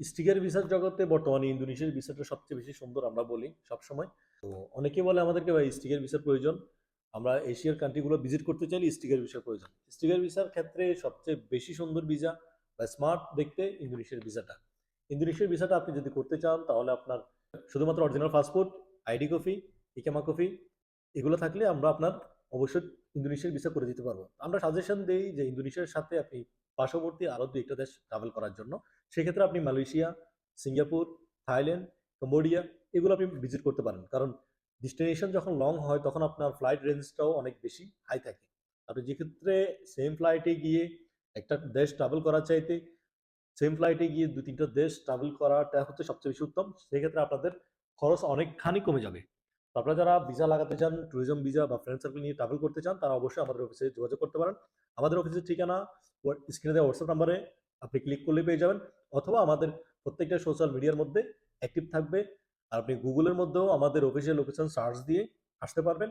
Sticker ভিসার জগতে বর্তমানে ইন্দোনেশিয়ার ভিসাটা সবচেয়ে বেশি সুন্দর আমরা বলি সবসময়। তো অনেকে বলে আমাদেরকে, ভাই, স্টিকার ভিসার প্রয়োজন। আমরা এশিয়ার কান্ট্রিগুলো ভিজিট করতে চাইলে স্টিকার ভিসার প্রয়োজন। স্টিকার ভিসার ক্ষেত্রে সবচেয়ে বেশি সুন্দর ভিসা বা স্মার্ট দেখতে ইন্দোনেশিয়ার ভিসাটা। ইন্দোনেশিয়ার ভিসাটা আপনি যদি করতে চান, তাহলে আপনার শুধুমাত্র অরিজিনাল পাসপোর্ট আইডি কপি ইকামা কপি এগুলো থাকলে আমরা আপনার অবশ্যই ইন্দোনেশিয়ার ভিসা করে দিতে পারব। আমরা সাজেশন দিই যে ইন্দোনেশিয়ার সাথে আপনি পার্শ্ববর্তী আরও দু একটা দেশ ট্রাভেল করার জন্য। সেক্ষেত্রে আপনি মালয়েশিয়া, সিঙ্গাপুর, থাইল্যান্ড, কম্বোডিয়া এগুলো আপনি ভিজিট করতে পারেন। কারণ ডিস্টিনেশন যখন লং হয় তখন আপনার ফ্লাইট রেঞ্জটাও অনেক বেশি হাই থাকে। আপনি যেক্ষেত্রে সেম ফ্লাইটে গিয়ে একটা দেশ ট্রাভেল করার চাইতে সেম ফ্লাইটে গিয়ে দু তিনটা দেশ ট্রাভেল করাটা হচ্ছে সবচেয়ে বেশি উত্তম। সেক্ষেত্রে আপনাদের খরচ অনেকখানি কমে যাবে। আপনারা যারা ভিসা লাগাতে চান ট্যুরিজম ভিসা বা ফ্রেন্ড সার্কেল নিয়ে ট্রাভেল করতে চান, তারা অবশ্যই আমাদের অফিসে যোগাযোগ করতে পারেন। আমাদের অফিসের ঠিকানা স্ক্রিনে দেওয়া হোয়াটসঅ্যাপ নাম্বারে আপনি ক্লিক করলে পেয়ে যাবেন। অথবা আমাদের প্রত্যেকটা সোশ্যাল মিডিয়ার মধ্যে অ্যাক্টিভ থাকবে। আর আপনি গুগলের মধ্যেও আমাদের অফিসিয়াল লোকেশন সার্চ দিয়ে আসতে পারবেন।